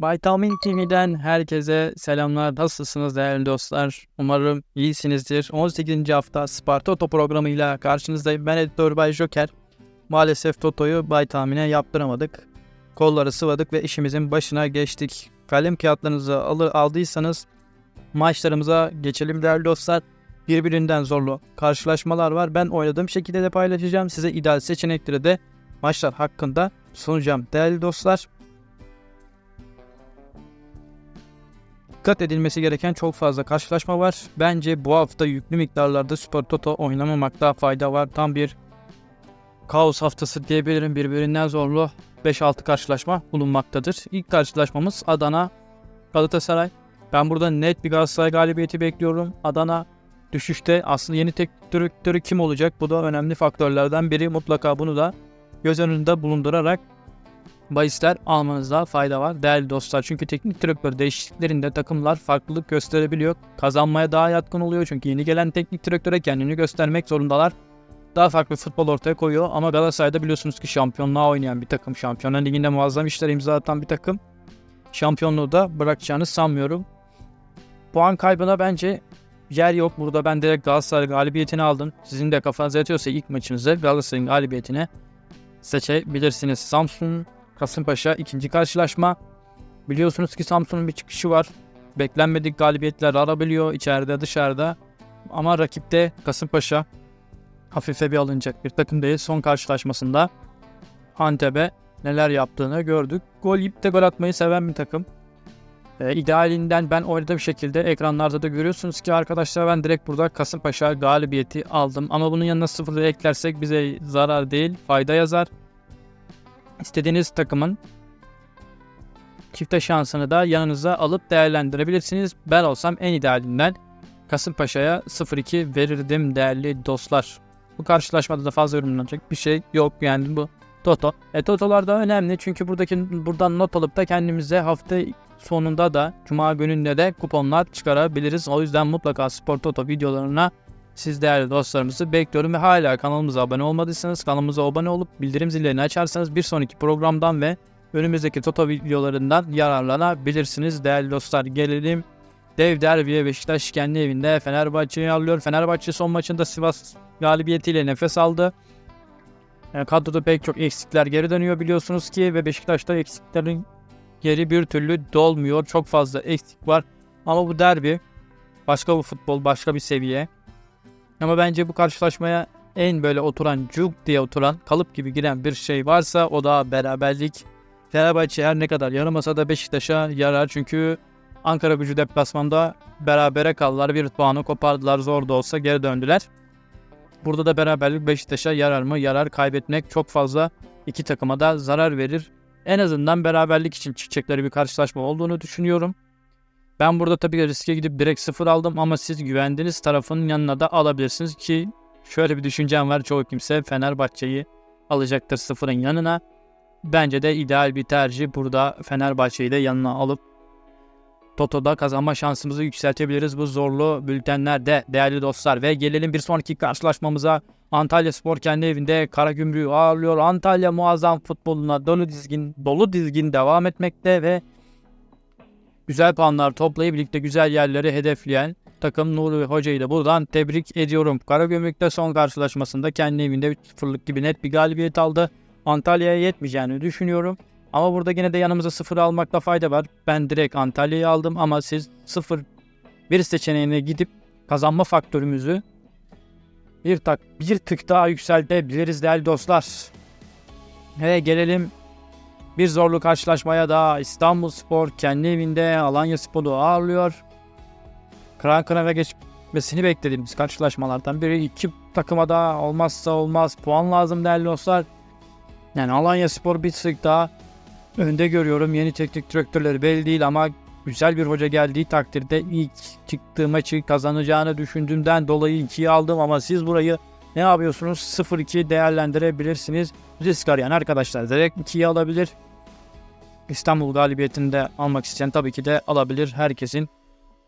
Vitamin TV'den herkese selamlar. Nasılsınız değerli dostlar? Umarım iyisinizdir. 18. hafta Sparta Toto programıyla karşınızdayım. Ben editör Bay Joker. Maalesef Toto'yu Bay Tahmin'e yaptıramadık. Kolları sıvadık ve işimizin başına geçtik. Kalem kağıtlarınızı alır, aldıysanız maçlarımıza geçelim değerli dostlar. Birbirinden zorlu karşılaşmalar var. Ben oynadığım şekilde de paylaşacağım. Size ideal seçenekleri de maçlar hakkında sunacağım değerli dostlar. Dikkat edilmesi gereken çok fazla karşılaşma var. Bence bu hafta yüklü miktarlarda Super Toto oynamamakta fayda var. Tam bir kaos haftası diyebilirim. Birbirinden zorlu 5-6 karşılaşma bulunmaktadır. İlk karşılaşmamız Adana Galatasaray. Ben burada net bir Galatasaray galibiyeti bekliyorum. Adana düşüşte aslında yeni teknik direktörü kim olacak? Bu da önemli faktörlerden biri. Mutlaka bunu da göz önünde bulundurarak bahisler almanızda fayda var değerli dostlar. Çünkü teknik direktör değişikliklerinde takımlar farklılık gösterebiliyor. Kazanmaya daha yatkın oluyor çünkü yeni gelen teknik direktöre kendini göstermek zorundalar. Daha farklı futbol ortaya koyuyor ama Galatasaray'da biliyorsunuz ki şampiyonluğa oynayan bir takım. Şampiyonlar Ligi'nde muazzam işler imza atan bir takım. Şampiyonluğu da bırakacağını sanmıyorum. Puan kaybına bence yer yok. Burada ben direkt Galatasaray galibiyetini aldım. Sizin de kafanıza yatıyorsa ilk maçınızı Galatasaray'ın galibiyetine seçebilirsiniz. Samsun Kasımpaşa ikinci karşılaşma. Biliyorsunuz ki Samsun'un bir çıkışı var. Beklenmedik galibiyetler alabiliyor içeride dışarıda. Ama rakipte Kasımpaşa hafife bir alınacak bir takım değil. Son karşılaşmasında Antep'e neler yaptığını gördük. Gol yiyip de gol atmayı seven bir takım. E, idealinden ben oynadığım şekilde ekranlarda da görüyorsunuz ki arkadaşlar ben direkt burada Kasımpaşa galibiyeti aldım. Ama bunun yanına sıfırı eklersek bize zarar değil fayda yazar istediğiniz takımın çifte şansını da yanınıza alıp değerlendirebilirsiniz. Ben olsam en idealinden Kasımpaşa'ya 0-2 verirdim değerli dostlar. Bu karşılaşmada da fazla yorumlanacak bir şey yok yani bu Toto. E Totolar da önemli çünkü buradaki buradan not alıp da kendimize hafta sonunda da Cuma gününde de kuponlar çıkarabiliriz. O yüzden mutlaka Spor Toto videolarına siz değerli dostlarımızı bekliyorum ve hala kanalımıza abone olmadıysanız kanalımıza abone olup bildirim zillerini açarsanız bir sonraki programdan ve önümüzdeki Toto videolarından yararlanabilirsiniz değerli dostlar. Gelelim dev derbiye Beşiktaş kendi evinde Fenerbahçe'yi alıyor. Fenerbahçe son maçında Sivas galibiyetiyle nefes aldı. Yani kadroda pek çok eksikler geri dönüyor biliyorsunuz ki ve Beşiktaş'ta eksiklerin geri bir türlü dolmuyor. Çok fazla eksik var. Ama bu derbi başka bir futbol, başka bir seviye. Ama bence bu karşılaşmaya en böyle oturan, cuk diye oturan, kalıp gibi giren bir şey varsa o da beraberlik. Fenerbahçe her ne kadar yaramasa da Beşiktaş'a yarar çünkü Ankara gücü deplasmanda berabere kaldılar. Bir puanı kopardılar zor da olsa geri döndüler. Burada da beraberlik Beşiktaş'a yarar mı? Yarar kaybetmek çok fazla iki takıma da zarar verir. En azından beraberlik için çıkacakları bir karşılaşma olduğunu düşünüyorum. Ben burada tabii riske gidip direkt sıfır aldım ama siz güvendiğiniz tarafın yanına da alabilirsiniz ki şöyle bir düşüncem var. Çoğu kimse Fenerbahçe'yi alacaktır sıfırın yanına. Bence de ideal bir tercih burada Fenerbahçe'yi de yanına alıp Toto'da kazanma şansımızı yükseltebiliriz bu zorlu bültenlerde değerli dostlar. Ve gelelim bir sonraki karşılaşmamıza. Antalya Spor kendi evinde Karagümrük'ü ağırlıyor. Antalya muazzam futboluna dolu dizgin, dolu dizgin devam etmekte ve güzel puanlar toplayıp birlikte güzel yerleri hedefleyen takım Nuri Hoca'yı da buradan tebrik ediyorum. Karagümrük'te son karşılaşmasında kendi evinde 3-0'lık gibi net bir galibiyet aldı. Antalya'ya yetmeyeceğini düşünüyorum. Ama burada yine de yanımıza 0 almakta fayda var. Ben direkt Antalya'yı aldım ama siz 0 bir seçeneğine gidip kazanma faktörümüzü bir tak bir tık daha yükseltebiliriz değerli dostlar. Ve gelelim bir zorlu karşılaşmaya daha İstanbul Spor kendi evinde Alanya Spor'u ağırlıyor. Kıran kırana geçmesini beklediğimiz karşılaşmalardan biri iki takıma da olmazsa olmaz puan lazım değerli dostlar. Yani Alanya Spor bir tık daha önde görüyorum. Yeni teknik direktörleri belli değil ama güzel bir hoca geldiği takdirde ilk çıktığı maçı kazanacağını düşündüğümden dolayı 2'yi aldım ama siz burayı ne yapıyorsunuz? 0-2 değerlendirebilirsiniz. Risk arayan arkadaşlar direkt 2'yi alabilir. İstanbul galibiyetini de almak isteyen tabii ki de alabilir. Herkesin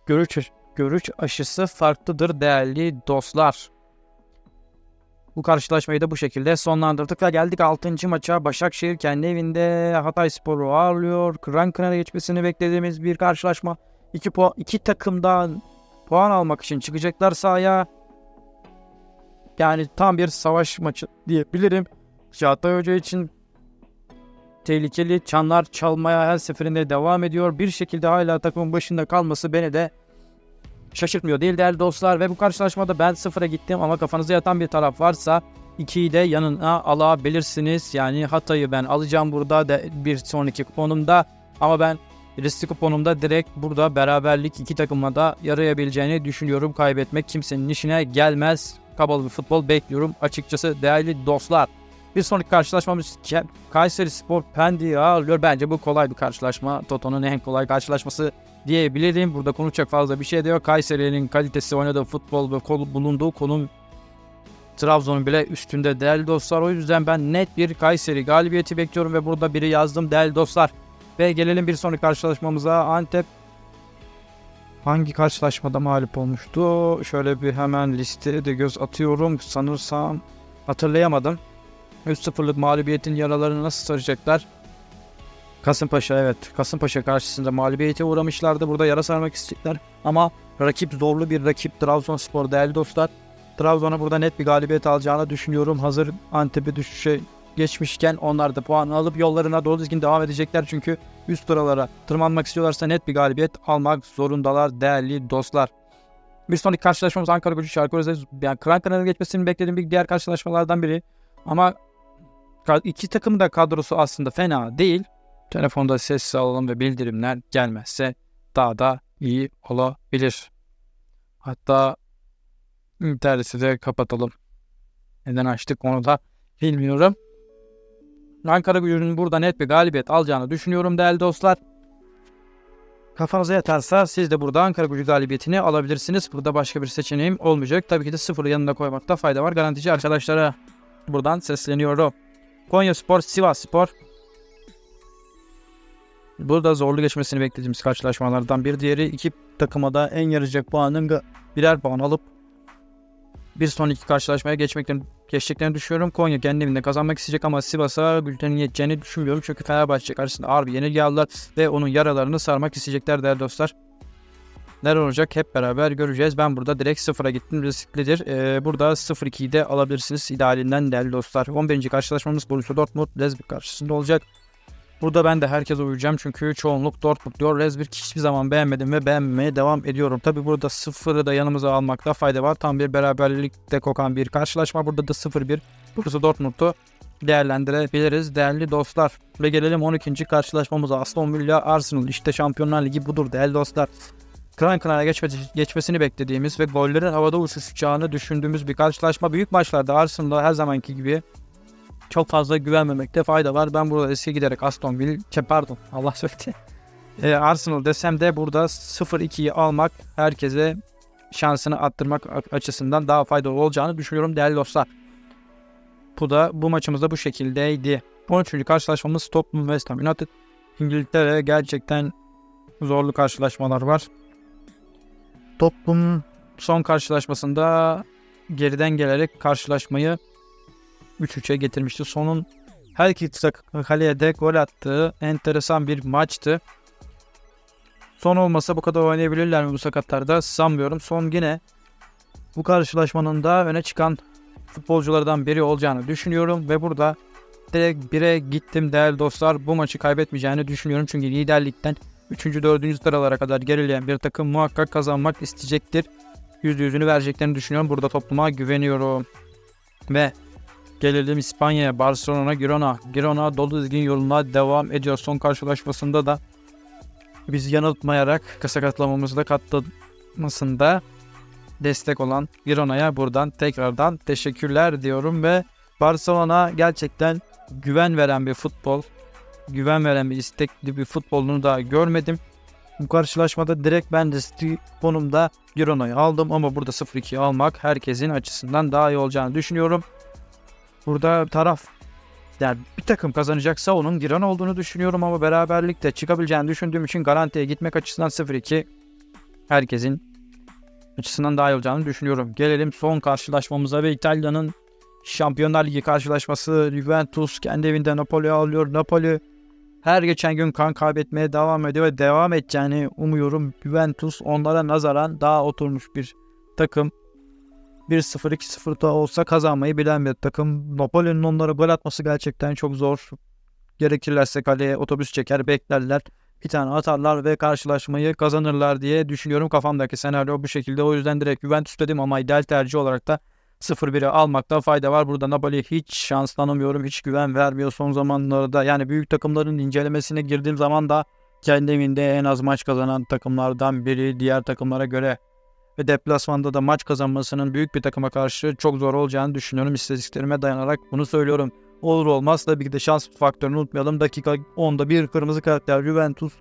görüş, görüş aşısı farklıdır değerli dostlar. Bu karşılaşmayı da bu şekilde sonlandırdık ve geldik 6. maça. Başakşehir kendi evinde Hatay Sporu ağırlıyor. Kıran kınara geçmesini beklediğimiz bir karşılaşma. İki, puan, iki takımdan puan almak için çıkacaklar sahaya. Yani tam bir savaş maçı diyebilirim. Çağatay Hoca için tehlikeli çanlar çalmaya her seferinde devam ediyor. Bir şekilde hala takımın başında kalması beni de şaşırtmıyor değil değerli dostlar. Ve bu karşılaşmada ben sıfıra gittim ama kafanıza yatan bir taraf varsa 2'yi de yanına alabilirsiniz. Yani Hatay'ı ben alacağım burada da bir sonraki kuponumda ama ben riskli kuponumda direkt burada beraberlik iki takıma da yarayabileceğini düşünüyorum. Kaybetmek kimsenin işine gelmez. Kabalı bir futbol bekliyorum açıkçası değerli dostlar. Bir sonraki karşılaşmamız Kayseri Spor Pendik'i ağırlıyor. Bence bu kolay bir karşılaşma. Toto'nun en kolay karşılaşması diyebilirim. Burada konuşacak fazla bir şey de yok. Kayseri'nin kalitesi oynadığı futbol ve kol- bulunduğu konum Trabzon'un bile üstünde değerli dostlar. O yüzden ben net bir Kayseri galibiyeti bekliyorum ve burada biri yazdım değerli dostlar. Ve gelelim bir sonraki karşılaşmamıza. Antep hangi karşılaşmada mağlup olmuştu? Şöyle bir hemen listeye de göz atıyorum. Sanırsam hatırlayamadım. 3-0'lık mağlubiyetin yaralarını nasıl saracaklar? Kasımpaşa evet. Kasımpaşa karşısında mağlubiyete uğramışlardı. Burada yara sarmak isteyecekler. Ama rakip zorlu bir rakip Trabzonspor değerli dostlar. Trabzon'a burada net bir galibiyet alacağını düşünüyorum. Hazır Antep'e düşüşe geçmişken onlar da puan alıp yollarına doğru düzgün devam edecekler. Çünkü üst sıralara tırmanmak istiyorlarsa net bir galibiyet almak zorundalar değerli dostlar. Bir sonraki karşılaşmamız Ankara Gücü Rizespor. Yani kıran kırana geçmesini beklediğim bir diğer karşılaşmalardan biri. Ama iki takım da kadrosu aslında fena değil. Telefonda ses alalım ve bildirimler gelmezse daha da iyi olabilir. Hatta interneti de kapatalım. Neden açtık onu da bilmiyorum. Ankara gücünün burada net bir galibiyet alacağını düşünüyorum değerli dostlar. Kafanıza yatarsa siz de burada Ankara gücü galibiyetini alabilirsiniz. Burada başka bir seçeneğim olmayacak. Tabii ki de sıfırı yanında koymakta fayda var. Garantici arkadaşlara buradan sesleniyorum. Konya Spor, Sivas Spor. Burada zorlu geçmesini beklediğimiz karşılaşmalardan bir diğeri. iki takıma da en yarayacak puanın birer puan alıp bir sonraki karşılaşmaya geçmekten geçeceklerini düşünüyorum. Konya kendi evinde kazanmak isteyecek ama Sivas'a bültenin yeteceğini düşünmüyorum. Çünkü Fenerbahçe karşısında ağır bir yenilgi aldılar ve onun yaralarını sarmak isteyecekler değerli dostlar. Neler olacak hep beraber göreceğiz. Ben burada direkt sıfıra gittim. Risklidir. Ee, burada 0-2'yi de alabilirsiniz idealinden değerli dostlar. 11. karşılaşmamız Borussia Dortmund Leipzig karşısında olacak. Burada ben de herkese uyacağım çünkü çoğunluk Dortmund diyor. Leipzig hiçbir zaman beğenmedim ve beğenmeye devam ediyorum. Tabi burada sıfırı da yanımıza almakta fayda var. Tam bir beraberlikte kokan bir karşılaşma. Burada da 0-1 Borussia Dortmund'u değerlendirebiliriz değerli dostlar. Ve gelelim 12. karşılaşmamıza Aston Villa Arsenal. İşte Şampiyonlar Ligi budur değerli dostlar. Kıran geçme, geçmesini beklediğimiz ve gollerin havada uçuşacağını düşündüğümüz bir karşılaşma. Büyük maçlarda Arsenal'da her zamanki gibi çok fazla güvenmemekte fayda var. Ben burada eski giderek Aston Villa, pardon Allah söyledi. Ee, Arsenal desem de burada 0-2'yi almak herkese şansını arttırmak açısından daha faydalı olacağını düşünüyorum değerli dostlar. Bu da bu maçımızda bu şekildeydi. 13. karşılaşmamız Tottenham West Ham United. İngiltere gerçekten zorlu karşılaşmalar var. Tottenham son karşılaşmasında geriden gelerek karşılaşmayı 3-3'e getirmişti. Sonun her iki kaleye de gol attığı enteresan bir maçtı. Son olmasa bu kadar oynayabilirler mi bu sakatlarda sanmıyorum. Son yine bu karşılaşmanın da öne çıkan futbolculardan biri olacağını düşünüyorum ve burada direkt 1'e gittim değerli dostlar. Bu maçı kaybetmeyeceğini düşünüyorum çünkü liderlikten 3. 4. sıralara kadar gerileyen bir takım muhakkak kazanmak isteyecektir. Yüzde yüzünü vereceklerini düşünüyorum. Burada topluma güveniyorum. Ve Gelelim İspanya'ya, Barcelona, Girona. Girona dolu dizgin yoluna devam ediyor. Son karşılaşmasında da biz yanıltmayarak sakatlamamızda katlamasında destek olan Girona'ya buradan tekrardan teşekkürler diyorum ve Barcelona gerçekten güven veren bir futbol, güven veren bir istekli bir futbolunu da görmedim. Bu karşılaşmada direkt ben de konumda Girona'yı aldım ama burada 0-2 almak herkesin açısından daha iyi olacağını düşünüyorum. Burada taraf yani bir takım kazanacaksa onun Girona olduğunu düşünüyorum ama beraberlikte çıkabileceğini düşündüğüm için garantiye gitmek açısından 0-2 herkesin açısından daha iyi olacağını düşünüyorum. Gelelim son karşılaşmamıza ve İtalya'nın Şampiyonlar Ligi karşılaşması Juventus kendi evinde Napoli'yi alıyor. Napoli her geçen gün kan kaybetmeye devam ediyor ve devam edeceğini umuyorum. Juventus onlara nazaran daha oturmuş bir takım. 1-0 2-0 da olsa kazanmayı bilen bir takım. Napoli'nin onlara gol atması gerçekten çok zor. Gerekirlerse kaleye otobüs çeker beklerler. Bir tane atarlar ve karşılaşmayı kazanırlar diye düşünüyorum. Kafamdaki senaryo bu şekilde. O yüzden direkt Juventus dedim ama ideal tercih olarak da 0-1'e almakta fayda var. Burada Napoli hiç şans tanımıyorum. Hiç güven vermiyor son zamanlarda. Yani büyük takımların incelemesine girdiğim zaman da kendi evinde en az maç kazanan takımlardan biri diğer takımlara göre ve deplasmanda da maç kazanmasının büyük bir takıma karşı çok zor olacağını düşünüyorum. İstatistiklerime dayanarak bunu söylüyorum. Olur olmaz tabii ki de şans faktörünü unutmayalım. Dakika 10'da bir kırmızı kartlar Juventus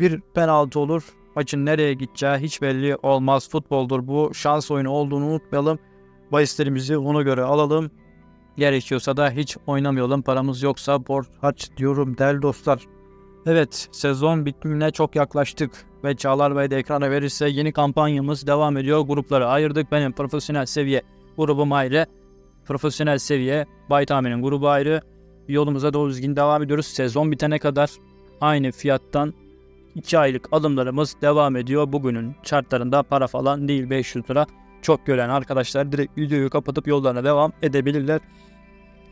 bir penaltı olur. Maçın nereye gideceği hiç belli olmaz. Futboldur bu. Şans oyunu olduğunu unutmayalım. Bahislerimizi ona göre alalım. Gerekiyorsa da hiç oynamayalım. Paramız yoksa borç harç diyorum değerli dostlar. Evet sezon bitimine çok yaklaştık ve Çağlar Bey de ekrana verirse yeni kampanyamız devam ediyor. Grupları ayırdık. Benim profesyonel seviye grubum ayrı. Profesyonel seviye Bay Tahmin'in grubu ayrı. Yolumuza doğru düzgün devam ediyoruz. Sezon bitene kadar aynı fiyattan 2 aylık alımlarımız devam ediyor. Bugünün şartlarında para falan değil 500 lira. Çok gören arkadaşlar direkt videoyu kapatıp yollarına devam edebilirler.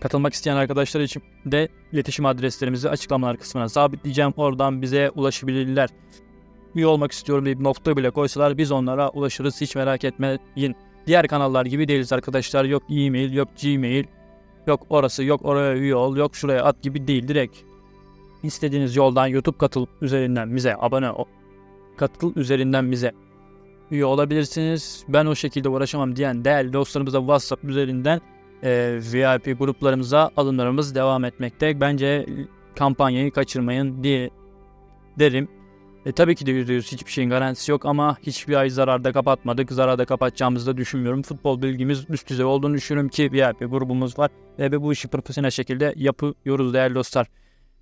Katılmak isteyen arkadaşlar için de iletişim adreslerimizi açıklamalar kısmına sabitleyeceğim. Oradan bize ulaşabilirler. Üye olmak istiyorum deyip nokta bile koysalar biz onlara ulaşırız hiç merak etmeyin. Diğer kanallar gibi değiliz arkadaşlar. Yok e-mail, yok gmail, yok orası, yok oraya üye ol, yok şuraya at gibi değil. Direkt istediğiniz yoldan YouTube katıl üzerinden bize abone ol. Katıl üzerinden bize üye olabilirsiniz. Ben o şekilde uğraşamam diyen değerli dostlarımıza WhatsApp üzerinden e, VIP gruplarımıza alımlarımız devam etmekte. Bence kampanyayı kaçırmayın diye derim. E, tabii ki de %100 hiçbir şeyin garantisi yok ama hiçbir ay zararda kapatmadık. Zararda kapatacağımızı da düşünmüyorum. Futbol bilgimiz üst düzey olduğunu düşünüyorum ki VIP grubumuz var. Ve bu işi profesyonel şekilde yapıyoruz değerli dostlar.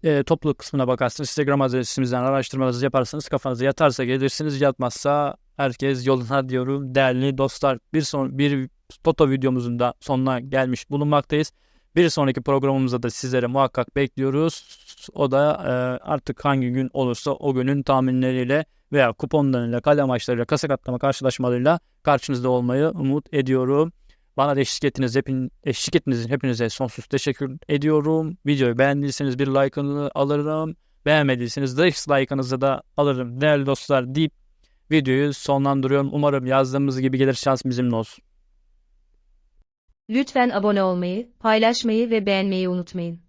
E, topluluk kısmına bakarsınız. Instagram adresimizden araştırmanızı yaparsanız kafanıza yatarsa gelirsiniz. Yatmazsa herkes yoluna diyorum değerli dostlar. Bir son bir Toto videomuzun da sonuna gelmiş bulunmaktayız. Bir sonraki programımızda da sizlere muhakkak bekliyoruz. O da e, artık hangi gün olursa o günün tahminleriyle veya kuponlarıyla, kale maçlarıyla, kasa katlama karşılaşmalarıyla karşınızda olmayı umut ediyorum. Bana da eşlik ettiniz, hepin, eşlik ettiğiniz için hepinize sonsuz teşekkür ediyorum. Videoyu beğendiyseniz bir like'ını alırım. Beğenmediyseniz dislike'ınızı da alırım değerli dostlar deyip videoyu sonlandırıyorum. Umarım yazdığımız gibi gelir şans bizimle olsun. Lütfen abone olmayı, paylaşmayı ve beğenmeyi unutmayın.